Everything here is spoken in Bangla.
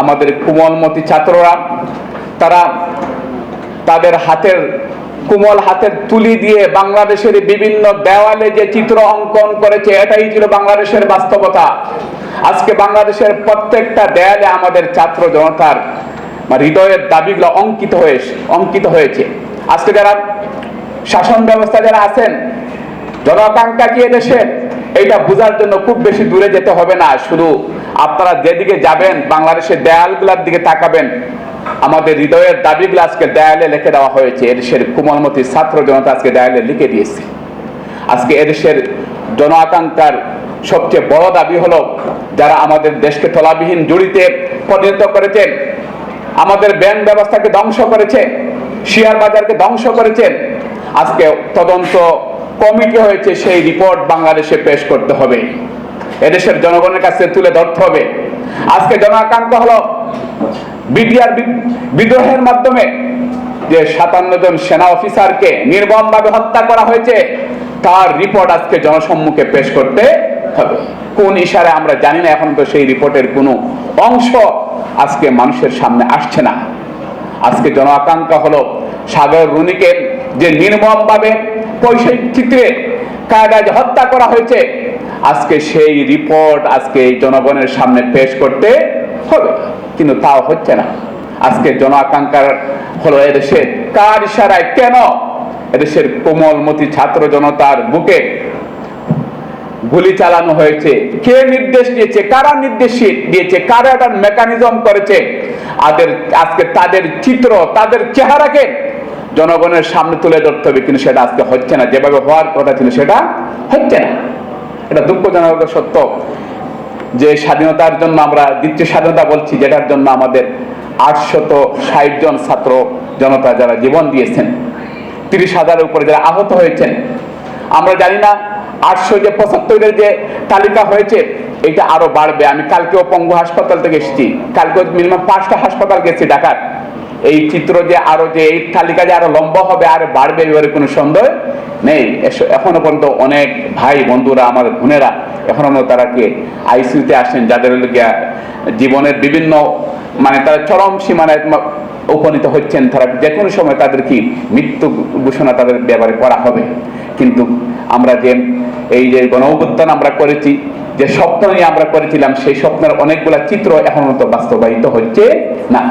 আমাদের কোমলমতি ছাত্ররা, তারা তাদের হাতের, কোমল হাতের তুলি দিয়ে বাংলাদেশের বিভিন্ন দেওয়ালে যে চিত্র অঙ্কন করেছে, এটাই ছিল বাংলাদেশের বাস্তবতা। আজকে বাংলাদেশের প্রত্যেকটা দেয়ালে আমাদের ছাত্র জনতার হৃদয়ের দাবিগুলো অঙ্কিত হয়ে অঙ্কিত হয়েছে। আজকে যারা শাসন ব্যবস্থা যারা আছেন জনআকাঙ্ক্ষা কি দেশের এইটা বোঝার জন্য খুব বেশি দূরে যেতে হবে না, শুধু আপনারা যেদিকে যাবেন, বাংলাদেশের দেয়ালগুলোর দিকে তাকাবেন, আমাদের হৃদয়ের দাবিগুলো আজকে দেয়ালে লিখে দেওয়া হয়েছে। এদেশের কোমলমতি ছাত্র জনতা আজকে দেয়ালে লিখে দিয়েছে। আজকে এদেশের জন আকাঙ্ক্ষার সবচেয়ে বড় দাবি হলো, যারা আমাদের দেশকে তলাবিহীন জুড়িতে পরিণত করেছেন আমাদের ব্যাংক ব্যবস্থাকে ধ্বংস করেছে, শেয়ার বাজারকে ধ্বংস করেছেন আজকে তদন্ত কমিটি হয়েছে, সেই রিপোর্ট বাংলাদেশে পেশ করতে হবে। এদেশের জনগণের কাছে তুলে ধরতে হবে। আজকে জন আকাঙ্ক্ষা হলো বিডিআর বিদ্রোহের মাধ্যমে যে সাতান্ন জন সেনা অফিসারকে নির্মমভাবে হত্যা করা হয়েছে, তার রিপোর্ট আজকে জনসম্মুখে পেশ করতে হবে। কোন ইশারে আমরা জানি না, এখন তো সেই রিপোর্টের কোনো অংশ আজকে মানুষের সামনে আসছে না। আজকে জন আকাঙ্ক্ষা হলো সাগর রুনিকে যে নির্মমভাবে পৈশাচিক চিত্রে কায়দায় হত্যা করা হয়েছে আজকে সেই রিপোর্ট আজকে এই জনগণের সামনে পেশ করতে হবে। কিন্তু তাও হচ্ছে না। আজকে জন আকাঙ্ক্ষার হলো এদেশে কার ইশারায় কেন? এদেশের কোমলমতি ছাত্র জনতার বুকে গুলি চালানো হয়েছে। কে নির্দেশ দিয়েছে? কারা নির্দেশ দিয়েছে? কারা এটার মেকানিজম করেছে? আদের, আজকে তাদের চিত্র, তাদের চেহারাকে জনগণের সামনে তুলে ধরতে হবে। কিন্তু সেটা আজকে হচ্ছে না। যেভাবে হওয়ার কথা ছিল, সেটা হচ্ছে না। এটা দুঃখজনক, সত্য যে স্বাধীনতার জন্য আমরা, দ্বিতীয় স্বাধীনতা বলছি, যেটার জন্য আমাদের আটশত ষাট জন ছাত্র জনতা যারা জীবন দিয়েছেন, তিরিশ হাজারের উপরে যারা আহত হয়েছেন, আমরা জানি না আটশো যে পঁচাত্তরের যে তালিকা হয়েছে, এটা আরও বাড়বে। আমি কালকেও পঙ্গু হাসপাতাল থেকে এসেছি কালকে মিনিমাম পাঁচটা হাসপাতাল গেছি ঢাকার। এই চিত্র যে আরও যে, এই তালিকা যে আরও লম্বা হবে আর বাড়বে এবারে কোনো সন্দেহ নেই। এখনও পর্যন্ত অনেক ভাই বন্ধুরা আমার বোনেরা এখনও তারা কি আইসিউতে আসেন, যাদের জীবনের বিভিন্ন মানে তারা চরম সীমানায় উপনীত হচ্ছেন। তারা যে কোনো সময় তাদের কি মৃত্যু ঘোষণা তাদের ব্যাপারে করা হবে। কিন্তু আমরা যে, এই যে গণ আমরা করেছি, যে স্বপ্ন নিয়ে আমরা করেছিলাম, সেই স্বপ্নের অনেকগুলা চিত্র এখনও তো বাস্তবায়িত হচ্ছে না।